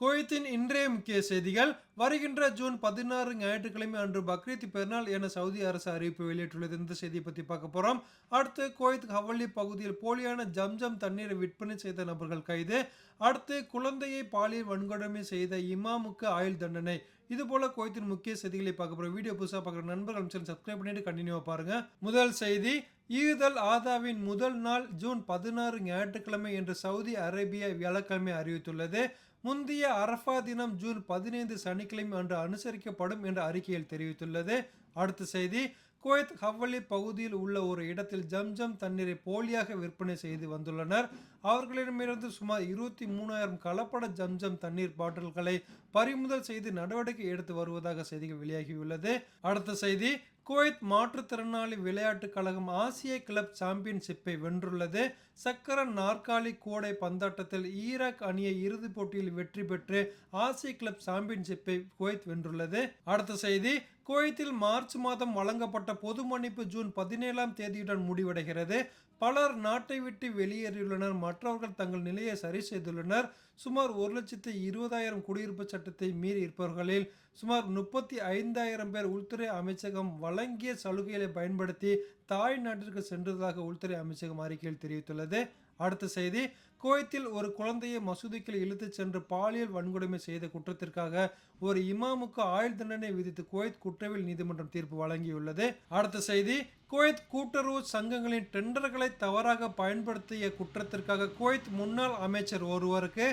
குவைத்தின் இன்றைய முக்கிய செய்திகள். வருகின்ற ஜூன் பதினாறு ஞாயிற்றுக்கிழமை அன்று பக்ரீத் பெருநாள் என சவுதி அரசு அறிவிப்பு வெளியிட்டுள்ளது. இந்த செய்தியை பற்றி பார்க்க போகிறோம் அடுத்து குவைத் ஹவல்லி பகுதியில் போலியான ஜம்ஜம் தண்ணீரை விற்பனை செய்த நபர்கள் கைது. அடுத்து குழந்தையை பாலியல் வன்கொடுமை செய்த இமாமுக்கு ஆயுள் தண்டனை. இது போல குவைத்தின் முக்கிய செய்திகளை பார்க்க போகிறோம் வீடியோ புதுசாக பார்க்குற நண்பர்கள் சேனல் சப்ஸ்கிரைப் பண்ணிட்டு கண்டினியூவாக பாருங்க. முதல் செய்தி ஈதல் ஆதாவின் முதல் நாள் ஜூன் பதினாறு ஞாயிற்றுக்கிழமை என்று சவுதி அரேபியா வியாழக்கிழமை அறிவித்துள்ளது. முந்தைய அரஃபா தினம் ஜூன் பதினைந்து சனிக்கிழமை அன்று அனுசரிக்கப்படும் என்ற அறிக்கையில் தெரிவித்துள்ளது. அடுத்த செய்தி குவைத் ஹவ்வலி பகுதியில் உள்ள ஒரு இடத்தில் ஜம்ஜம் தண்ணீரை போலியாக விற்பனை செய்து வந்துள்ளனர். அவர்களிடமிருந்து சுமார் இருபத்தி மூணாயிரம் கலப்பட ஜம்ஜம் தண்ணீர் பாட்டில்களை பறிமுதல் செய்து நடவடிக்கை எடுத்து வருவதாக செய்திகள் வெளியாகியுள்ளது. அடுத்த செய்தி குவைத் மாற்றுத்திறனாளி விளையாட்டுக் கழகம் ஆசிய கிளப் சாம்பியன்ஷிப்பை வென்றுள்ளது. சக்கர நாற்காலி கூடை பந்தாட்டத்தில் ஈராக் அணியை இறுதிப் போட்டியில் வெற்றி பெற்று ஆசிய கிளப் சாம்பியன்ஷிப்பை குவைத் வென்றுள்ளது. அடுத்த செய்தி குவைத்தில் மார்ச் மாதம் வழங்கப்பட்ட பொது மன்னிப்பு ஜூன் பதினேழாம் தேதியுடன் முடிவடைகிறது. பலர் நாட்டை விட்டு வெளியேறியுள்ளனர். மற்றவர்கள் தங்கள் நிலையை சரி செய்துள்ளனர். சுமார் ஒரு லட்சத்து இருபதாயிரம் குடியிருப்பு சட்டத்தை மீறி இருப்பவர்களில் சுமார் முப்பத்தி ஐந்தாயிரம் பேர் உள்துறை அமைச்சகம் வழங்கிய சலுகைகளை பயன்படுத்தி தாய் நாட்டிற்கு சென்றதாக உள்துறை அமைச்சகம் அறிக்கையில் தெரிவித்துள்ளது. அடுத்த செய்தி குவைத்தில் ஒரு குழந்தையை மசூதிக்குள் இழுத்துச் சென்று பாலியல் வன்கொடுமை செய்த குற்றத்திற்காக ஒரு இமாமுக்கு ஆயுள் தண்டனை விதித்து குவைத் குற்றவியல் நீதிமன்றம் தீர்ப்பு வழங்கியுள்ளது. அடுத்த செய்தி குவைத் கூட்டுறவு சங்கங்களின் டெண்டர்களை தவறாக பயன்படுத்திய குற்றத்திற்காக குவைத் முன்னாள் அமைச்சர் ஒருவருக்கு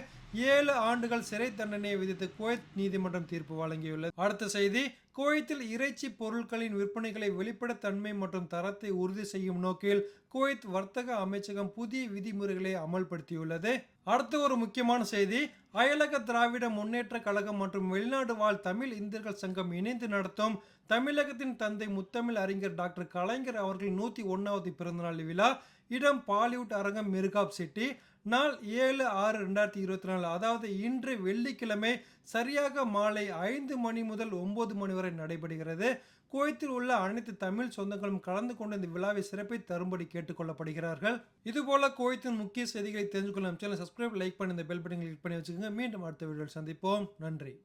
ஏழு ஆண்டுகள் சிறை தண்டனையை விதித்து குவைத் நீதிமன்றம் தீர்ப்பு வழங்கியுள்ளது. அடுத்த செய்தி குவைத்தில் இறைச்சி பொருட்களின் விற்பனைகளை வெளிப்படைத்தன்மை மற்றும் தரத்தை உறுதி செய்யும் நோக்கில் குவைத் வர்த்தக அமைச்சகம் புதிய விதிமுறைகளை அமல்படுத்தியுள்ளது. அடுத்த ஒரு முக்கியமான செய்தி அயலக திராவிட முன்னேற்ற கழகம் மற்றும் வெளிநாடு வாழ் தமிழ் இந்தியர்கள் சங்கம் இணைந்து நடத்தும் தமிழகத்தின் தந்தை முத்தமிழ் அறிஞர் டாக்டர் கலைஞர் அவர்கள் நூற்றி ஒன்றாவது பிறந்தநாள் விழா இடம் பாலிவுட் அரங்கம் மிர்காப் சிட்டி. நாள் ஏழு ஆறு ரெண்டாயிரத்தி இருபத்தி நாலு. அதாவது இன்று வெள்ளிக்கிழமை சரியாக மாலை ஐந்து மணி முதல் ஒன்பது மணி வரை நடைபெறுகிறது. குவைத்தில் உள்ள அனைத்து தமிழ் சொந்தங்களும் கலந்து கொண்டு இந்த விழாவை சிறப்பை தரும்படி கேட்டுக்கொள்ளப்படுகிறார்கள். இதுபோல குவைத்தின் முக்கிய செய்திகளை தெரிஞ்சுக்கொள்ளும் சேனல் சப்ஸ்கிரைப் லைக் பண்ணி இந்த பெல் பட்டன் கிளிக் பண்ணி வச்சுக்கோங்க. மீண்டும் அடுத்த வீடியோவில் சந்திப்போம். நன்றி.